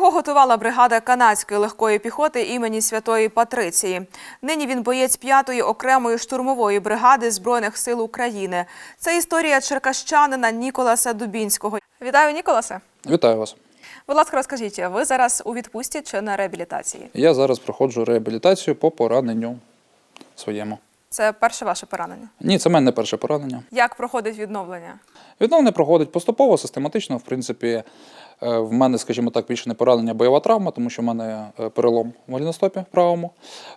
Його готувала бригада канадської легкої піхоти імені Святої Патриції. Нині він боєць п'ятої окремої штурмової бригади Збройних сил України. Це історія черкащанина Ніколаса Дубінського. Вітаю, Ніколасе. Вітаю вас. Будь ласка, розкажіть, ви зараз у відпустці чи на реабілітації? Я зараз проходжу реабілітацію по пораненню своєму. Це перше ваше поранення. Ні, це в мене не перше поранення. Як проходить відновлення? Відновлення проходить поступово, систематично. В принципі, в мене, скажімо так, більше не поранення, бойова травма, тому що в мене е, перелом в голіностопі правому.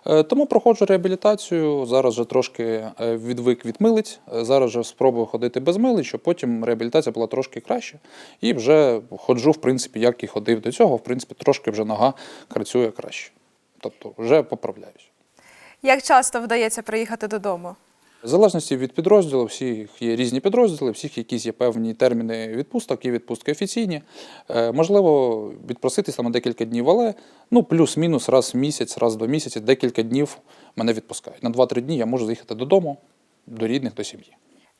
Е, Тому проходжу реабілітацію. Зараз вже трошки е, відвик від милиць. Е, Зараз вже спробую ходити без милиць, щоб потім реабілітація була трошки краще. І вже ходжу, в принципі, як і ходив до цього. В принципі, трошки вже нога працює краще. Тобто вже поправляюсь. Як часто вдається приїхати додому? В залежності від підрозділу, всіх є різні підрозділи, всіх якісь є певні терміни відпусток, є відпустки офіційні. Е, можливо, відпроситися на декілька днів, але ну, плюс-мінус раз в місяць, раз в два місяці, декілька днів мене відпускають. На 2-3 дні я можу заїхати додому, до рідних, до сім'ї.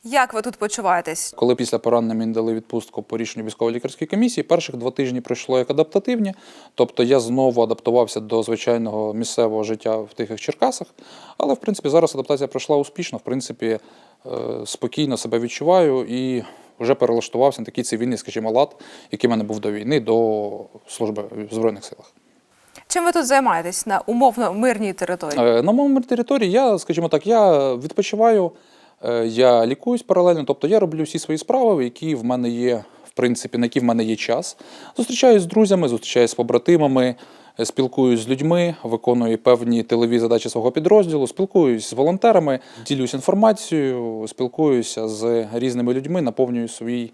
Як ви тут почуваєтесь? Коли після поранення мені дали відпустку по рішенню військово-лікарської комісії, перших два тижні пройшло як адаптативні, тобто я знову адаптувався до звичайного місцевого життя в тихих Черкасах. Але в принципі зараз адаптація пройшла успішно, в принципі, е, спокійно себе відчуваю і вже перелаштувався на такий цивільний, скажімо, лад, який в мене був до війни, до служби в Збройних силах. Чим ви тут займаєтесь на умовно мирній території? Е, На моєму території я, скажімо так, я відпочиваю, я лікуюсь паралельно, тобто я роблю всі свої справи, які в мене є, в принципі, на які в мене є час. Зустрічаюсь з друзями, зустрічаюсь з побратимами, е, спілкуюсь з людьми, виконую певні тилові задачі свого підрозділу, спілкуюсь з волонтерами, ділюсь інформацією, спілкуюся з різними людьми, наповнюю свій,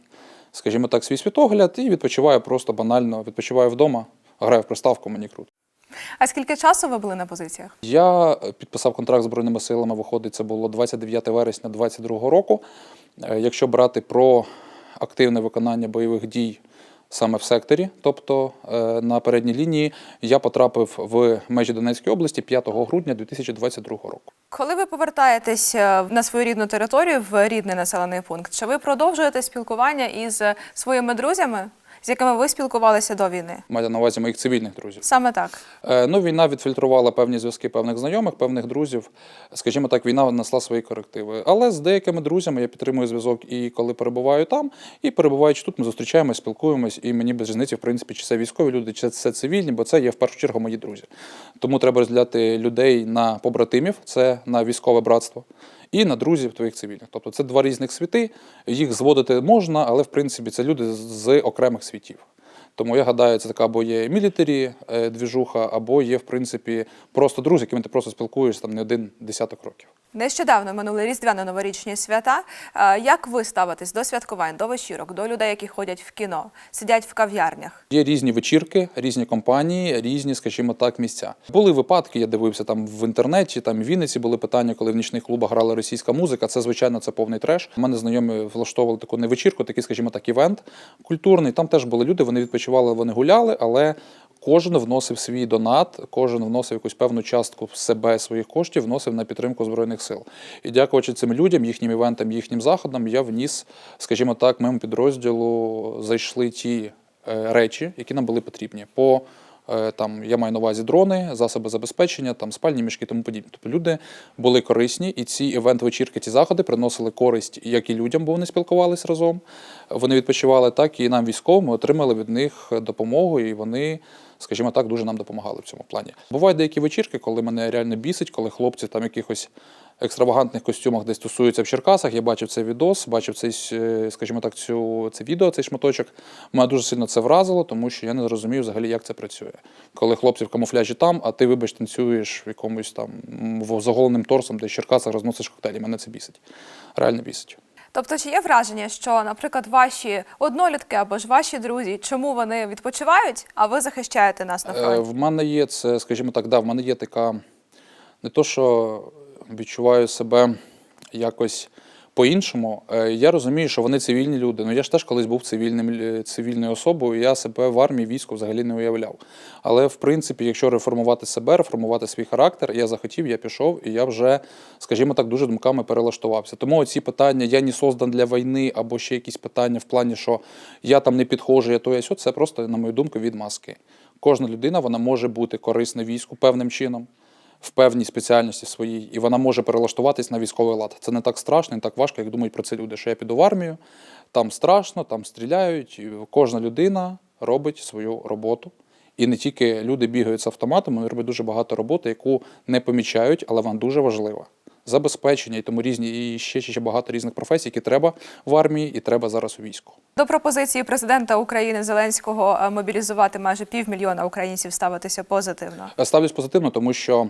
скажімо так, свій світогляд і відпочиваю просто банально, відпочиваю вдома, граю в приставку, мені круто. А скільки часу ви були на позиціях? Я підписав контракт з Збройними силами, виходить, це було 29 вересня 2022 року. Е, Якщо брати про активне виконання бойових дій саме в секторі, тобто е, на передній лінії, я потрапив в межі Донецької області 5 грудня 2022 року. Коли ви повертаєтесь е, на свою рідну територію, в рідний населений пункт, чи ви продовжуєте спілкування із своїми друзями, з якими ви спілкувалися до війни? Маю на увазі моїх цивільних друзів. Саме так. Е, Ну, війна відфільтрувала певні зв'язки певних знайомих, певних друзів. Скажімо так, війна внесла свої корективи. Але з деякими друзями я підтримую зв'язок і коли перебуваю там, і перебуваючи тут, ми зустрічаємось, спілкуємось, і мені без різниці, в принципі, чи це військові люди, чи це цивільні, бо це є в першу чергу мої друзі. Тому треба розділяти людей на побратимів, це на військове братство. І на друзів твоїх цивільних. Тобто це два різних світи, їх зводити можна, але в принципі це люди з- окремих світів. Тому я гадаю, це така або є мілітарі е, двіжуха, або є, в принципі, просто друзі, якими ти просто спілкуєшся там не один десяток років. Нещодавно минули різдвяно-новорічні свята. Е, Як ви ставитесь до святкувань, до вечірок, до людей, які ходять в кіно, сидять в кав'ярнях? Є різні вечірки, різні компанії, різні, скажімо так, місця. Були випадки, я дивився там в інтернеті, там в Вінниці були питання, коли в нічних клубах грала російська музика. Це звичайно це повний треш. У мене знайомі влаштовували таку не вечірку, такий, скажімо так, івент культурний. Там теж були люди, вони відпочивали, вони гуляли, але. Кожен вносив свій донат, кожен вносив якусь певну частку себе своїх коштів, вносив на підтримку збройних сил. І дякуючи цим людям, їхнім івентам, їхнім заходам, я вніс, скажімо так, моєму підрозділу зайшли ті е, речі, які нам були потрібні. По там я маю на увазі дрони, засоби забезпечення, там спальні мішки, тому подібне. Тобто люди були корисні, і ці івент-вечірки, ці заходи приносили користь як і людям, бо вони спілкувалися разом. Вони відпочивали, так і нам військовим ми отримали від них допомогу, і вони. Скажімо так, дуже нам допомагали в цьому плані. Бувають деякі вечірки, коли мене реально бісить, коли хлопці там якихось екстравагантних костюмах десь тусуються в Черкасах. Я бачив цей відос, бачив цей, е, скажімо так, цю це відео, цей шматочок. Мене дуже сильно це вразило, тому що я не зрозумів взагалі, як це працює. Коли хлопці в камуфляжі там, а ти, вибач, танцюєш в якомусь там м, в- з оголеним торсом, де в Черкасах розносиш коктейлі. Мене це бісить. Реально бісить. Тобто, чи є враження, що, наприклад, ваші однолітки або ж ваші друзі, чому вони відпочивають, а ви захищаєте нас на Е. В мене є це, скажімо так, да, в мене є така, не то, що відчуваю себе якось По-іншому, е, я розумію, що вони цивільні люди. Ну я ж теж колись був цивільним е, цивільною особою. Я себе в армії війську взагалі не уявляв. Але в принципі, якщо реформувати себе, реформувати свій характер, я захотів, я пішов, і я вже, скажімо так, дуже думками перелаштувався. Тому оці питання я не создан для війни, або ще якісь питання в плані, що я там не підходжу, я то я сьо, це просто, на мою думку, відмазки. Кожна людина вона може бути корисна війську певним чином в певній спеціальності своїй, і вона може перелаштуватись на військовий лад. Це не так страшно, не так важко, як думають про це люди. Що я піду в армію, там страшно, там стріляють. І кожна людина робить свою роботу. І не тільки люди бігають з автоматами, вони роблять дуже багато роботи, яку не помічають, але вона дуже важлива. Забезпечення і тому різні і ще, ще багато різних професій, які треба в армії і треба зараз у війську. До пропозиції президента України Зеленського е, мобілізувати майже півмільйона українців ставитися позитивно. Ставлюсь позитивно, тому що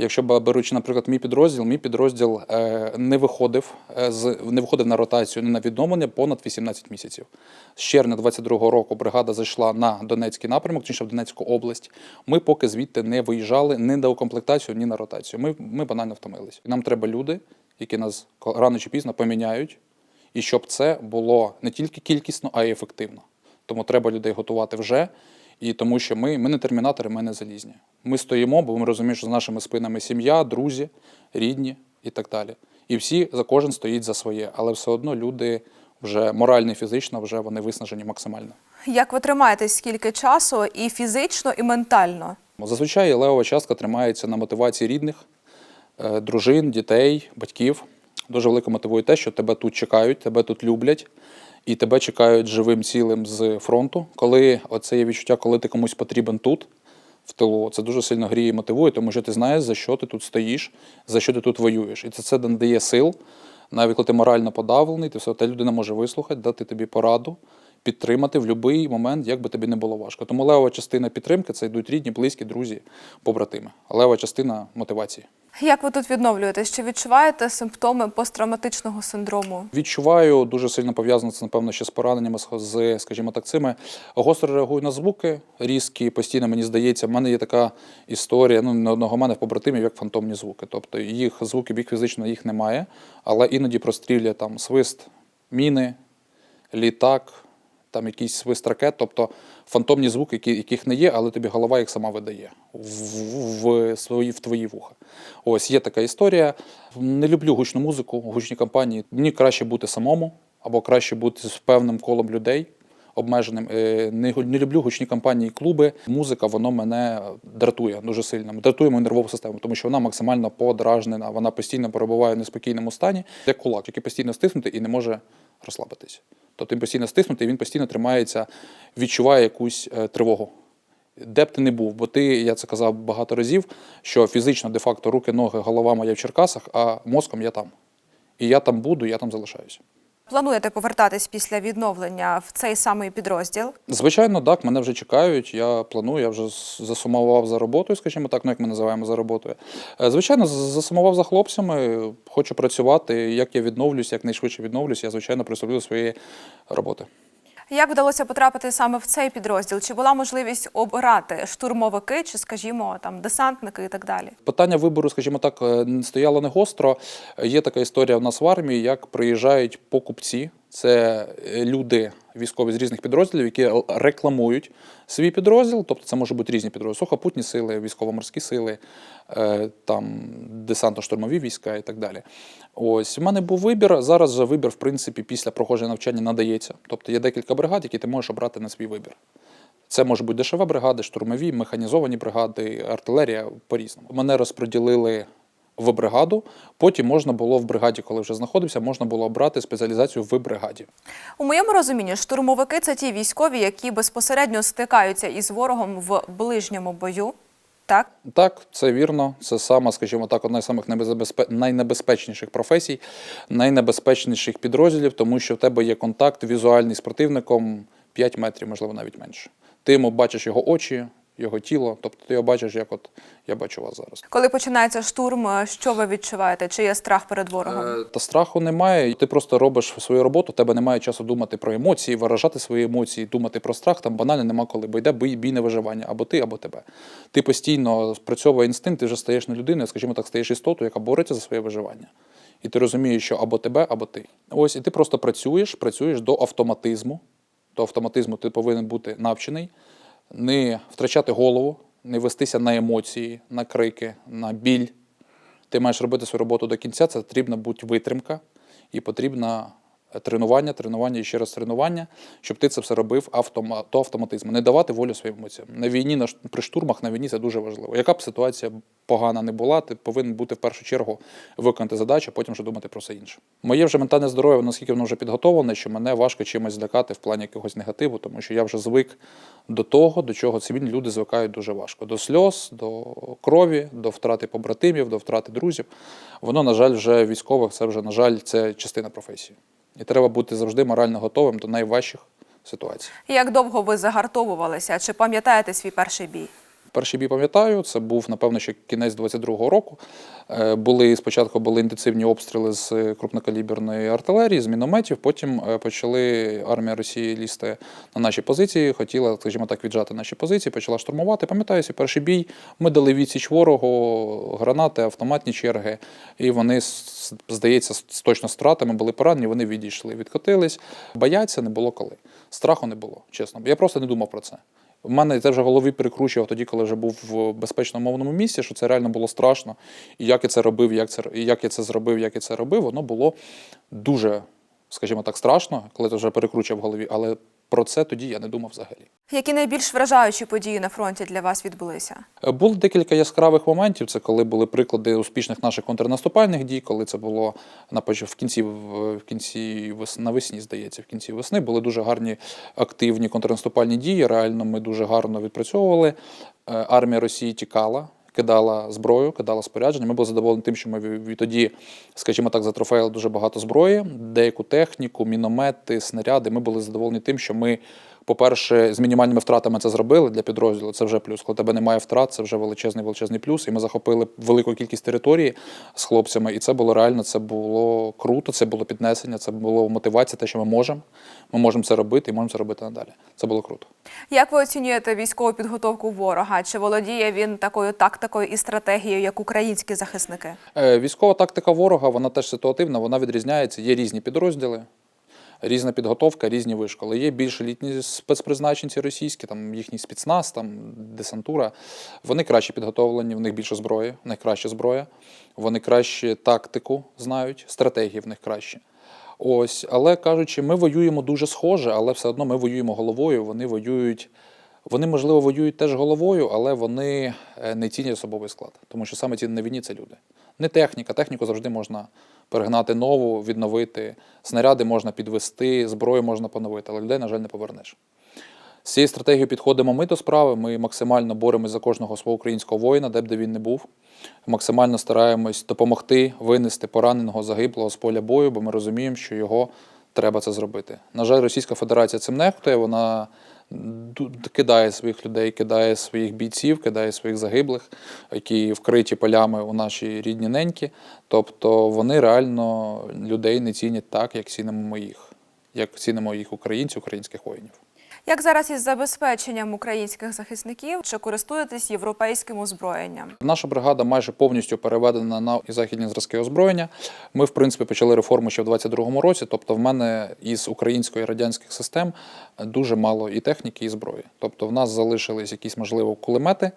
якщо беручи, наприклад, мій підрозділ, мій підрозділ е, не виходив е, з не виходив на ротацію, не на відновлення понад 18 місяців. З червня 22-го року бригада зайшла на Донецький напрямок, точніше в Донецьку область. Ми поки звідти не виїжджали ні на укомплектацію, ні на ротацію. Ми, ми банально втомились. Нам треба люди, які нас рано чи пізно поміняють, і щоб це було не тільки кількісно, а й ефективно. Тому треба людей готувати вже. І тому що ми, ми не термінатори, ми не залізні. Ми стоїмо, бо ми розуміємо, що за нашими спинами сім'я, друзі, рідні і так далі. І всі за кожен стоїть за своє, але все одно люди вже морально і фізично вже вони виснажені максимально. Як ви тримаєтесь скільки часу і фізично, і ментально? Зазвичай левова частка тримається на мотивації рідних, е, дружин, дітей, батьків. Дуже велико мотивує те, що тебе тут чекають, тебе тут люблять, і тебе чекають живим цілим з фронту. Коли оце є відчуття, коли ти комусь потрібен тут, в тилу, це дуже сильно гріє і мотивує, тому що ти знаєш, за що ти тут стоїш, за що ти тут воюєш. І це, це дає сил. Навіть коли ти морально подавлений, ти все та людина може вислухати, дати тобі пораду, підтримати в будь-який момент, як би тобі не було важко. Тому лева частина підтримки це йдуть рідні, близькі, друзі, побратими. А лева частина мотивації. Як ви тут відновлюєтесь? Чи відчуваєте симптоми посттравматичного синдрому? Відчуваю дуже сильно пов'язано це, напевно, ще з пораненнями, з- скажімо так, цими. Гостро реагую на звуки різкі, постійно мені здається, в мене є така історія, ну, не одного мене в побратимів, як фантомні звуки. Тобто їх звуків, їх фізично їх немає, але іноді прострілює там свист, міни, літак, там якийсь свист ракет, тобто фантомні звуки, які, яких не є, але тобі голова їх сама видає в, в, в, свої, в твої вуха. Ось є така історія. Не люблю гучну музику, гучні компанії. Мені краще бути самому, або краще бути з певним колом людей. Обмеженим Е, не, не люблю гучні компанії, клуби. Музика воно мене дратує дуже сильно. Дратує мою нервову систему, тому що вона максимально подражнена. Вона постійно перебуває в неспокійному стані, як кулак, який постійно стиснутий і не може розслабитися. Тобто він постійно стиснутий, він постійно тримається, відчуває якусь е, тривогу. Де б ти не був, бо ти, я це казав багато разів, що фізично, де-факто, руки, ноги, голова моя в Черкасах, а мозком я там. І я там буду, я там залишаюся. Плануєте повертатись після відновлення в цей самий підрозділ? Звичайно, так, мене вже чекають. Я планую, я вже засумував за роботою, скажімо так, ну як ми називаємо за роботою. Е, Звичайно, засумував за хлопцями, хочу працювати. Як я відновлюсь, як найшвидше відновлюсь, я звичайно приступлю до своєї роботи. Як вдалося потрапити саме в цей підрозділ? Чи була можливість обирати штурмовики, чи, скажімо, там десантники і так далі? Питання вибору, скажімо так, е, стояло не гостро. Є така історія в нас в армії, як приїжджають покупці. Це е, люди військові з різних підрозділів, які рекламують свій підрозділ. Тобто це можуть бути різні підрозділи, сухопутні сили, військово-морські сили, е, там десантно-штурмові війська і так далі. Ось у мене був вибір. Зараз же вибір, в принципі, після проходження навчання надається. Тобто є декілька бригад, які ти можеш обрати на свій вибір. Це може бути дешева бригади, штурмові, механізовані бригади, артилерія по-різному. Мене розподілили в бригаду. Потім можна було в бригаді, коли вже знаходився, можна було обрати спеціалізацію в бригаді. У моєму розумінні, штурмовики це ті військові, які безпосередньо стикаються із ворогом в ближньому бою. Так, Так, це вірно. Це сама, скажімо так, одна з самих небезпе- найнебезпечніших професій, найнебезпечніших підрозділів, тому що в тебе є контакт візуальний з противником 5 метрів, можливо, навіть менше. Ти йому бачиш його очі, його тіло, тобто ти його бачиш, як от я бачу вас зараз. коли починається штурм, е, що ви відчуваєте? Чи є страх перед ворогом? Е, Та страху немає. Ти просто робиш свою роботу, тебе немає часу думати про емоції, виражати свої емоції, думати про страх. Там банально нема коли, бо йде бій, бій на виживання або ти, або тебе. Ти постійно спрацьовує інстинкт, ти вже стаєш не людиною, скажімо так, стаєш істотою, яка бореться за своє виживання. І ти розумієш, що або тебе, або ти. Ось, і ти просто працюєш, працюєш до автоматизму. До автоматизму ти повинен бути навчений, не втрачати голову, не вестися на емоції, на крики, на біль. Ти маєш робити свою роботу до кінця. Це потрібна бути витримка і потрібна тренування, тренування і ще раз тренування, щоб ти це все робив автома, до автоматизму. Не давати волю своїм емоціям. На війні, на при штурмах на війні це дуже важливо. Яка б ситуація погана не була, ти повинен бути в першу чергу виконати задачу, а потім вже думати про все інше. Моє вже ментальне здоров'я, наскільки воно вже підготовлене, що мене важко чимось злякати в плані якогось негативу, тому що я вже звик до того, до чого цивільні люди звикають дуже важко. До сльоз, до крові, до втрати побратимів, до втрати друзів. Воно, на жаль, вже військових, це вже, на жаль, це частина професії. І треба бути завжди морально готовим до найважчих ситуацій. Як довго ви загартовувалися? Чи пам'ятаєте свій перший бій? Перший бій пам'ятаю, це був напевно ще кінець 22-го року. Е, Були спочатку були інтенсивні обстріли з е, крупнокаліберної артилерії, з мінометів. Потім е, почали армія Росії лізти на наші позиції. Хотіла, скажімо так, віджати наші позиції, почала штурмувати. Пам'ятаю, свій перший бій. Ми дали відсіч ворогу, гранати, автоматні черги. І вони, здається, з точно з втратами були поранені. Вони відійшли, відкотились. Бояться не було коли. Страху не було, чесно. Я просто не думав про це. В мене це вже голові перекручував тоді, коли вже був в безпечному мовному місці, що це реально було страшно. І як я це робив, як це як я це зробив, як я це робив, воно було дуже, скажімо так, страшно, коли ти вже перекручував в голові. Але про це тоді я не думав взагалі. Які найбільш вражаючі події на фронті для вас відбулися? Е, Було декілька яскравих моментів. Це коли були приклади успішних наших контрнаступальних дій, коли це було на в кінці в кінці вес- навесні, здається, в кінці весни були дуже гарні активні контрнаступальні дії. Реально, ми дуже гарно відпрацьовували. Е, Армія Росії тікала. Кидала зброю, кидала спорядження. Ми були задоволені тим, що ми ві- відтоді, скажімо так, затрофеїли дуже багато зброї, деяку техніку, міномети, снаряди. Ми були задоволені тим, що ми, по-перше, з мінімальними втратами це зробили для підрозділу. Це вже плюс. Коли тебе немає втрат, це вже величезний величезний плюс. І ми захопили велику кількість території з хлопцями. І це було реально, це було круто, це було піднесення, це було мотивація, те, що ми можемо. Ми можемо це робити і можемо це робити надалі. Це було круто. Як ви оцінюєте військову підготовку ворога? Чи володіє він такою тактикою і стратегією, як українські захисники? Е, Військова тактика ворога, вона теж ситуативна, вона відрізняється. Є різні підрозділи, різна підготовка, різні вишколи. Є більш літні спецпризначенці російські, там їхній спецназ, там десантура. Вони краще підготовлені, в них більше зброї, в них краще зброя. Вони краще тактику знають, стратегії в них краще. Ось, але кажучи, ми воюємо дуже схоже, але все одно ми воюємо головою. Вони воюють. Вони, можливо, воюють теж головою, але вони е, не цінять особовий склад. Тому що саме цінне на війні це люди. Не техніка. Техніку завжди можна перегнати нову, відновити. Снаряди можна підвести, зброю можна поновити, але людей, на жаль, не повернеш. З цією стратегією підходимо ми до справи. Ми максимально боремось за кожного свого українського воїна, де б де він не був. Максимально стараємось допомогти винести пораненого загиблого з поля бою, бо ми розуміємо, що його треба це зробити. На жаль, Російська Федерація цим нехтує. Вона кидає своїх людей, кидає своїх бійців, кидає своїх загиблих, які вкриті полями у нашій рідні неньки. Тобто вони реально людей не цінять так, як цінимо ми їх, як цінимо їх українців, українських воїнів. Як зараз із забезпеченням українських захисників чи користуєтесь європейським озброєнням? Наша бригада майже повністю переведена на західні зразки озброєння. Ми, в принципі, почали реформу ще в 22-му році. Тобто, в мене із української радянських систем дуже мало і техніки, і зброї. Тобто, в нас залишились якісь, можливо, кулемети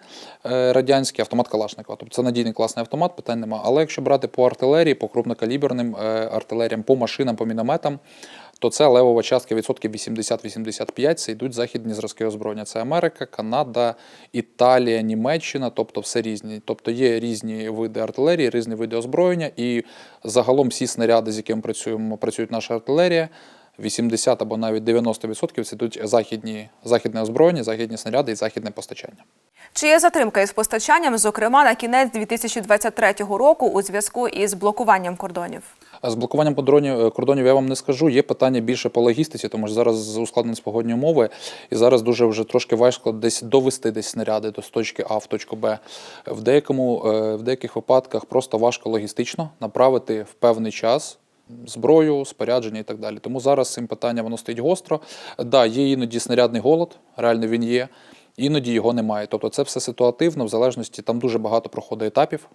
е, радянські, автомат Калашникова. Тобто, це надійний класний автомат, питань немає. Але якщо брати по артилерії, по крупнокаліберним е, артилеріям, по машинам, по мінометам, то це левова частка відсотків 80-85, це йдуть західні зразки озброєння. Це Америка, Канада, Італія, Німеччина, тобто все різні. Тобто є різні види артилерії, різні види озброєння, і загалом всі снаряди, з якими працюємо, працюють наша артилерія. 80 або навіть 90% це йдуть західні, західне озброєння, західні снаряди і західне постачання. Чи є затримка із постачанням, зокрема на кінець 2023 року у зв'язку із блокуванням кордонів? З блокуванням кордонів, кордонів я вам не скажу. Є питання більше по логістиці, тому що зараз ускладненість погодні умови, і зараз дуже вже трошки важко десь довести десь снаряди до точки А в точку Б. В деякому е, в деяких випадках просто важко логістично направити в певний час. Зброю, спорядження і так далі. Тому зараз цим питанням воно стоїть гостро. Да, є іноді снарядний голод, реально він є, іноді його немає. Тобто це все ситуативно, в залежності там дуже багато проходить етапів.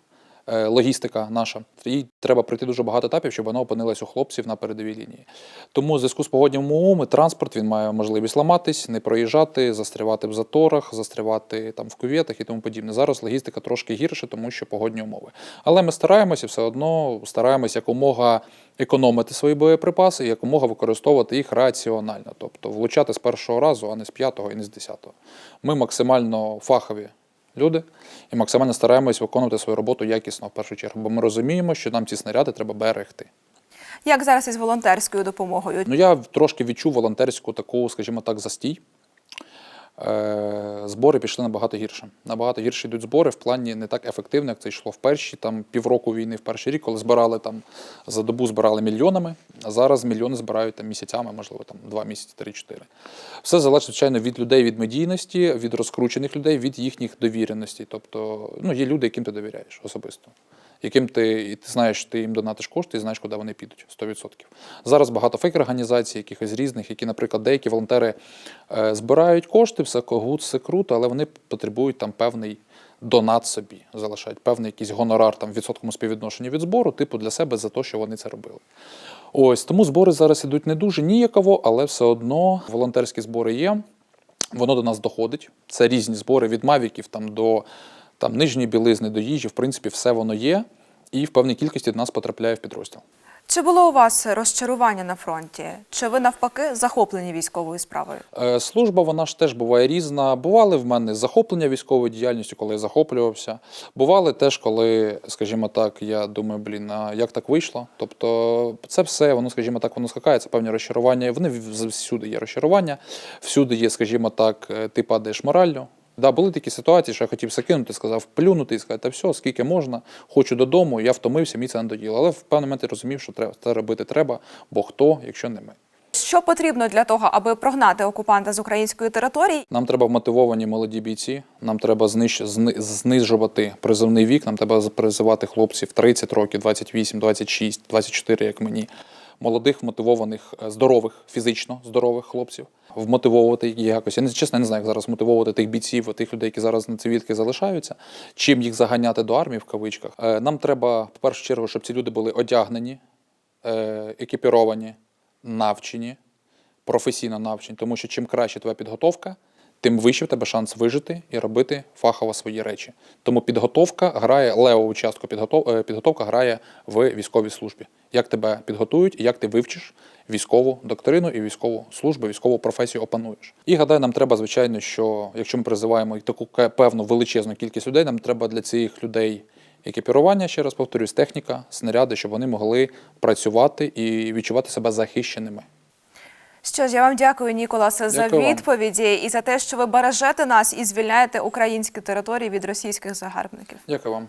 Е, логістика наша. Їй треба пройти дуже багато етапів, щоб вона опинилась у хлопців на передовій лінії. Тому в зв'язку з погодніми умовами транспорт він має можливість ламатись, не проїжджати, застрявати в заторах, застрявати там в кюветах і тому подібне. Зараз логістика трошки гірше, тому що погодні умови. Але ми стараємося все одно стараємося якомога економити свої боєприпаси якомога використовувати їх раціонально, тобто влучати з першого разу, а не з п'ятого і не з десятого. Ми максимально фахові люди і максимально стараємось виконувати свою роботу якісно в першу чергу, бо ми розуміємо, що нам ці снаряди треба берегти. Як зараз із волонтерською допомогою? Ну я трошки відчув волонтерську таку, скажімо так, застій. Е, Збори пішли набагато гірше. Набагато гірше йдуть збори в плані не так ефективно, як це йшло в перші там півроку війни, в перший рік, коли збирали там за добу збирали мільйонами, а зараз мільйони збирають там місяцями, можливо, там два місяці, три-чотири. Все залежить, звичайно, від людей, від медійності, від розкручених людей, від їхніх довіреностей. Тобто, ну, є люди, яким ти довіряєш особисто. Яким ти, і ти знаєш, ти їм донатиш кошти і знаєш, куди вони підуть 100%. Зараз багато фейк-організацій, якихось різних, які, наприклад, деякі волонтери е, збирають кошти, все когут, все круто, але вони потребують там певний донат собі, залишають певний якийсь гонорар там в відсотковому співвідношенні від збору, типу для себе за те, що вони це робили. Ось тому збори зараз ідуть не дуже ніяково, але все одно волонтерські збори є. Воно до нас доходить. Це різні збори від мавіків там до там, нижньої білизни, до їжі. В принципі, все воно є, і в певній кількості до нас потрапляє в підрозділ. Чи було у вас розчарування на фронті? Чи ви навпаки захоплені військовою справою? Е, Служба вона ж теж буває різна. Бували в мене захоплення військовою діяльністю, коли я захоплювався. Бували теж, коли, скажімо так, я думаю, блін, а як так вийшло? Тобто, це все, воно, скажімо так, воно скакається, певні розчарування. Вони всюди є розчарування, всюди є, скажімо так, е, ти падаєш мораллю. Да, були такі ситуації, що я хотів все кинути, сказав плюнути і сказати, та все, скільки можна, хочу додому, я втомився, мені це надоїло. Але в певний момент я розумів, що треба це робити треба, бо хто, якщо не ми. Що потрібно для того, аби прогнати окупанта з української території? Нам треба вмотивовані молоді бійці. Нам треба знищ... знижувати призовний вік. Нам треба призивати хлопців 30 років, 28, 26, 24, як мені. Молодих, мотивованих, е, здорових, фізично здорових хлопців. Вмотивовувати їх якось. Я не чесно не знаю, як зараз мотивовувати тих бійців, тих людей, які зараз на цивілки залишаються. Чим їх заганяти до армії в кавичках. Е, Нам треба, в першу чергу, щоб ці люди були одягнені, е, екіпіровані, навчені, професійно навчені, тому що чим краще твоя підготовка, тим вище в тебе шанс вижити і робити фахово свої речі. Тому підготовка грає левову частку підготов... е, підготовка грає в військовій службі. Як тебе підготують як ти вивчиш військову доктрину і військову службу, військову професію опануєш. І гадаю, нам треба, звичайно, що якщо ми призиваємо таку певну величезну кількість людей, нам треба для цих людей екіпірування, ще раз повторюсь, техніка, снаряди, щоб вони могли працювати і відчувати себе захищеними. Що ж, я вам дякую, Ніколасе, за Дякую вам. відповіді і за те, що ви бережете нас і звільняєте українські території від російських загарбників. Дякую вам.